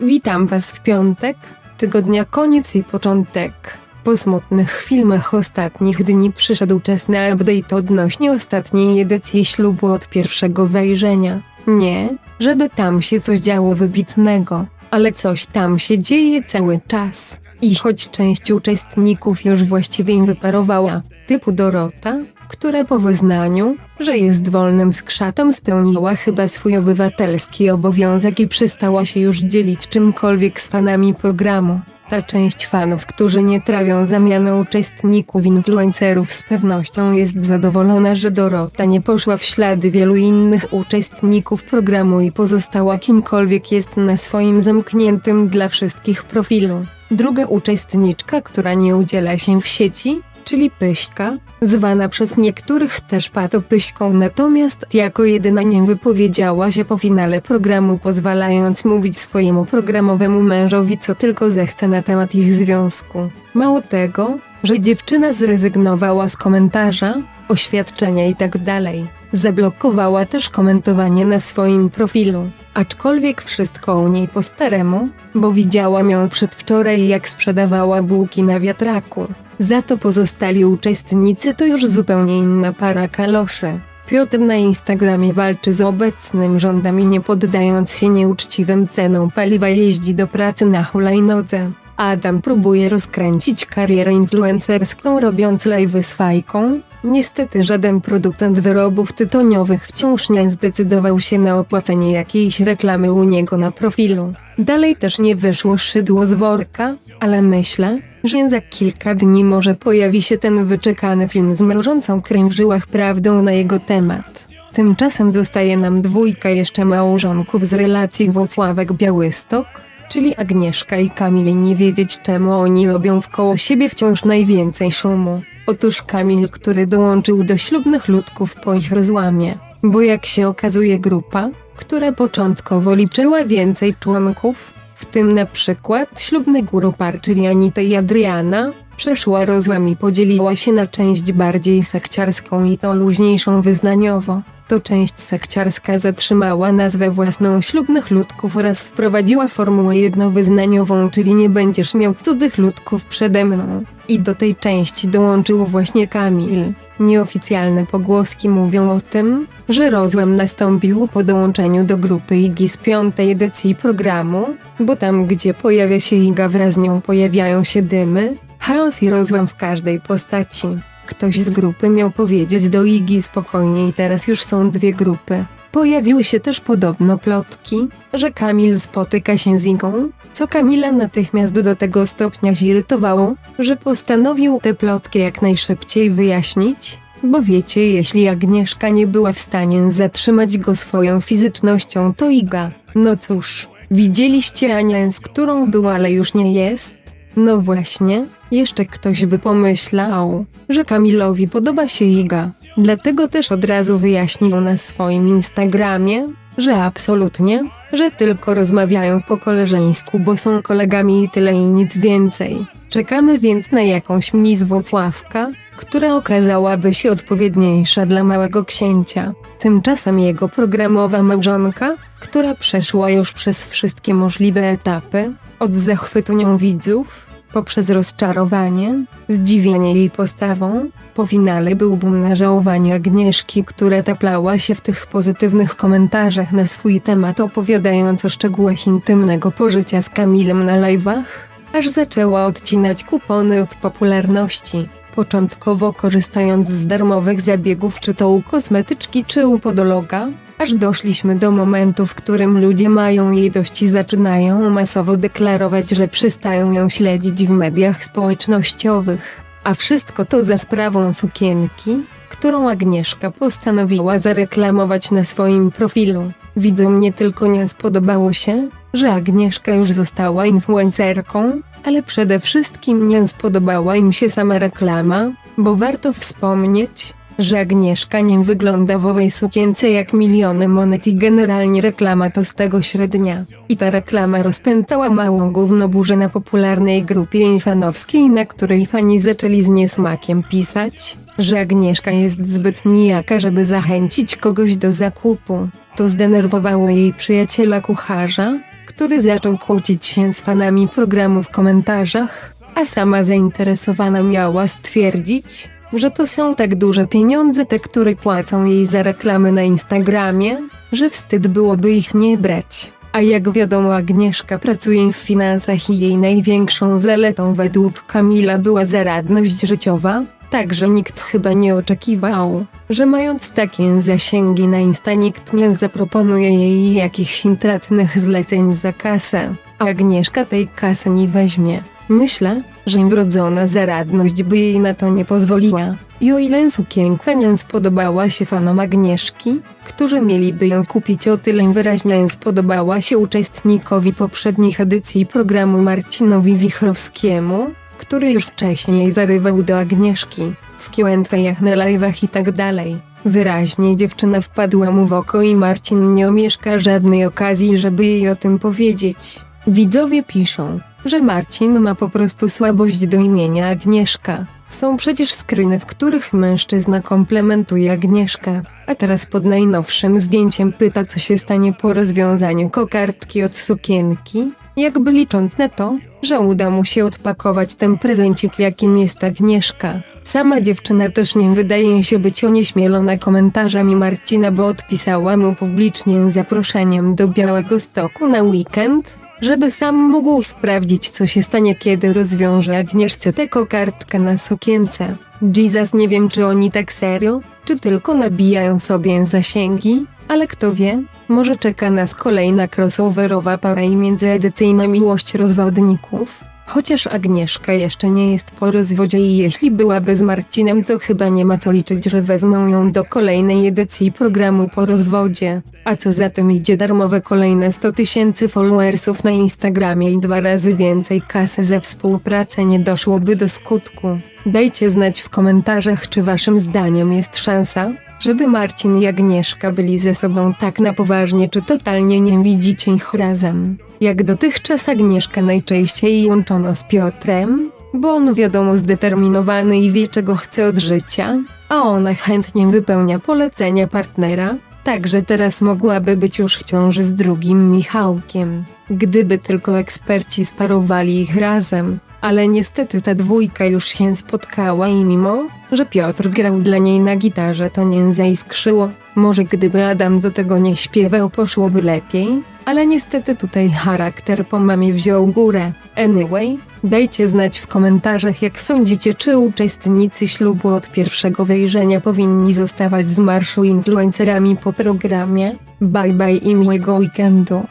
Witam Was w piątek, tygodnia koniec i początek. Po smutnych filmach ostatnich dni przyszedł czas na update odnośnie ostatniej edycji ślubu od pierwszego wejrzenia. Nie, żeby tam się coś działo wybitnego, ale coś tam się dzieje cały czas. I choć część uczestników już właściwie wyparowała, typu Dorota, która po wyznaniu, że jest wolnym skrzatą spełniła chyba swój obywatelski obowiązek i przestała się już dzielić czymkolwiek z fanami programu. Ta część fanów, którzy nie trawią zamiany uczestników influencerów z pewnością jest zadowolona, że Dorota nie poszła w ślady wielu innych uczestników programu i pozostała kimkolwiek jest na swoim zamkniętym dla wszystkich profilu. Druga uczestniczka, która nie udziela się w sieci, czyli Pyśka, zwana przez niektórych też patopyśką natomiast jako jedyna nie wypowiedziała się po finale programu pozwalając mówić swojemu programowemu mężowi co tylko zechce na temat ich związku. Mało tego, że dziewczyna zrezygnowała z komentarza, oświadczenia itd. Zablokowała też komentowanie na swoim profilu. Aczkolwiek wszystko u niej po staremu, bo widziałam ją przedwczoraj jak sprzedawała bułki na wiatraku. Za to pozostali uczestnicy to już zupełnie inna para kaloszy. Piotr na Instagramie walczy z obecnym rządem i nie poddając się nieuczciwym cenom paliwa jeździ do pracy na hulajnodze. Adam próbuje rozkręcić karierę influencerską robiąc live'y z fajką. Niestety żaden producent wyrobów tytoniowych wciąż nie zdecydował się na opłacenie jakiejś reklamy u niego na profilu. Dalej też nie wyszło szydło z worka, ale myślę, że za kilka dni może pojawi się ten wyczekany film z mrożącą krew w żyłach prawdą na jego temat. Tymczasem zostaje nam dwójka jeszcze małżonków z relacji Włocławek-Białystok, czyli Agnieszka i Kamil nie wiedzieć czemu oni robią wkoło siebie wciąż najwięcej szumu. Otóż Kamil, który dołączył do ślubnych ludków po ich rozłamie, bo jak się okazuje grupa, która początkowo liczyła więcej członków, w tym na przykład ślubny guru par, czyli Anita i Adriana, przeszła rozłam i podzieliła się na część bardziej sekciarską i tą luźniejszą wyznaniowo. To część sekciarska zatrzymała nazwę własną ślubnych ludków oraz wprowadziła formułę jednowyznaniową, czyli nie będziesz miał cudzych ludków przede mną. I do tej części dołączył właśnie Kamil. Nieoficjalne pogłoski mówią o tym, że rozłam nastąpił po dołączeniu do grupy Igi z piątej edycji programu, bo tam gdzie pojawia się Iga wraz z nią pojawiają się dymy, chaos i rozłam w każdej postaci. Ktoś z grupy miał powiedzieć do Igi spokojnie i teraz już są dwie grupy. Pojawiły się też podobno plotki, że Kamil spotyka się z Igą, co Kamila natychmiast do tego stopnia zirytowało, że postanowił te plotki jak najszybciej wyjaśnić, bo wiecie, jeśli Agnieszka nie była w stanie zatrzymać go swoją fizycznością, to Iga. No cóż, widzieliście Anię, z którą była, ale już nie jest? No właśnie, jeszcze ktoś by pomyślał, że Kamilowi podoba się Iga. Dlatego też od razu wyjaśnił na swoim Instagramie, że absolutnie, że tylko rozmawiają po koleżeńsku, bo są kolegami i tyle i nic więcej. Czekamy więc na jakąś Miss Włocławka, która okazałaby się odpowiedniejsza dla małego księcia. Tymczasem jego programowa małżonka, która przeszła już przez wszystkie możliwe etapy, od zachwytu nią widzów, poprzez rozczarowanie, zdziwienie jej postawą, po finale był boom na żałowanie Agnieszki, która taplała się w tych pozytywnych komentarzach na swój temat opowiadając o szczegółach intymnego pożycia z Kamilem na live'ach, aż zaczęła odcinać kupony od popularności. Początkowo korzystając z darmowych zabiegów czy to u kosmetyczki czy u podologa, aż doszliśmy do momentu, w którym ludzie mają jej dość i zaczynają masowo deklarować, że przestają ją śledzić w mediach społecznościowych. A wszystko to za sprawą sukienki, którą Agnieszka postanowiła zareklamować na swoim profilu. Widzom nie tylko nie spodobało się, że Agnieszka już została influencerką, ale przede wszystkim nie spodobała im się sama reklama, bo warto wspomnieć, że Agnieszka nie wygląda w owej sukience jak miliony monet i generalnie reklama to z tego średnia. I ta reklama rozpętała małą gównoburzę na popularnej grupie fanowskiej, na której fani zaczęli z niesmakiem pisać, że Agnieszka jest zbyt nijaka, żeby zachęcić kogoś do zakupu. To zdenerwowało jej przyjaciela kucharza, który zaczął kłócić się z fanami programu w komentarzach, a sama zainteresowana miała stwierdzić, że to są tak duże pieniądze te, które płacą jej za reklamy na Instagramie, że wstyd byłoby ich nie brać. A jak wiadomo Agnieszka pracuje w finansach i jej największą zaletą według Kamila była zaradność życiowa, także nikt chyba nie oczekiwał, że mając takie zasięgi na Insta nikt nie zaproponuje jej jakichś intratnych zleceń za kasę, Agnieszka tej kasy nie weźmie. Myślę, że im wrodzona zaradność by jej na to nie pozwoliła. I o ile sukienka nie spodobała się fanom Agnieszki, którzy mieliby ją kupić o tyle wyraźnie spodobała się uczestnikowi poprzednich edycji programu Marcinowi Wichrowskiemu, który już wcześniej zarywał do Agnieszki, w Q&A'ach na live'ach i tak dalej. Wyraźnie dziewczyna wpadła mu w oko i Marcin nie omieszka żadnej okazji, żeby jej o tym powiedzieć. Widzowie piszą, że Marcin ma po prostu słabość do imienia Agnieszka. Są przecież skryny, w których mężczyzna komplementuje Agnieszkę, a teraz pod najnowszym zdjęciem pyta co się stanie po rozwiązaniu kokardki od sukienki, jakby licząc na to, że uda mu się odpakować ten prezencik jakim jest Agnieszka. Sama dziewczyna też nie wydaje się być onieśmielona komentarzami Marcina, bo odpisała mu publicznie zaproszeniem do Białego Stoku na weekend, żeby sam mógł sprawdzić co się stanie kiedy rozwiąże Agnieszce tę kokardkę na sukience. Jesus nie wiem czy oni tak serio, czy tylko nabijają sobie zasięgi, ale kto wie, może czeka nas kolejna crossoverowa para i międzyedycyjna miłość rozwodników. Chociaż Agnieszka jeszcze nie jest po rozwodzie i jeśli byłaby z Marcinem to chyba nie ma co liczyć, że wezmą ją do kolejnej edycji programu po rozwodzie. A co za tym idzie darmowe kolejne 100 tysięcy followersów na Instagramie i dwa razy więcej kasy za współpracę nie doszłoby do skutku. Dajcie znać w komentarzach czy waszym zdaniem jest szansa, żeby Marcin i Agnieszka byli ze sobą tak na poważnie czy totalnie nie widzicie ich razem. Jak dotychczas Agnieszka najczęściej łączono z Piotrem, bo on wiadomo zdeterminowany i wie czego chce od życia, a ona chętnie wypełnia polecenia partnera, także teraz mogłaby być już w ciąży z drugim Michałkiem, gdyby tylko eksperci sparowali ich razem. Ale niestety ta dwójka już się spotkała i mimo, że Piotr grał dla niej na gitarze to nie zaiskrzyło. Może gdyby Adam do tego nie śpiewał poszłoby lepiej, ale niestety tutaj charakter po mamie wziął górę. Anyway, dajcie znać w komentarzach jak sądzicie czy uczestnicy ślubu od pierwszego wejrzenia powinni zostawać z marszu influencerami po programie. Bye bye i miłego weekendu.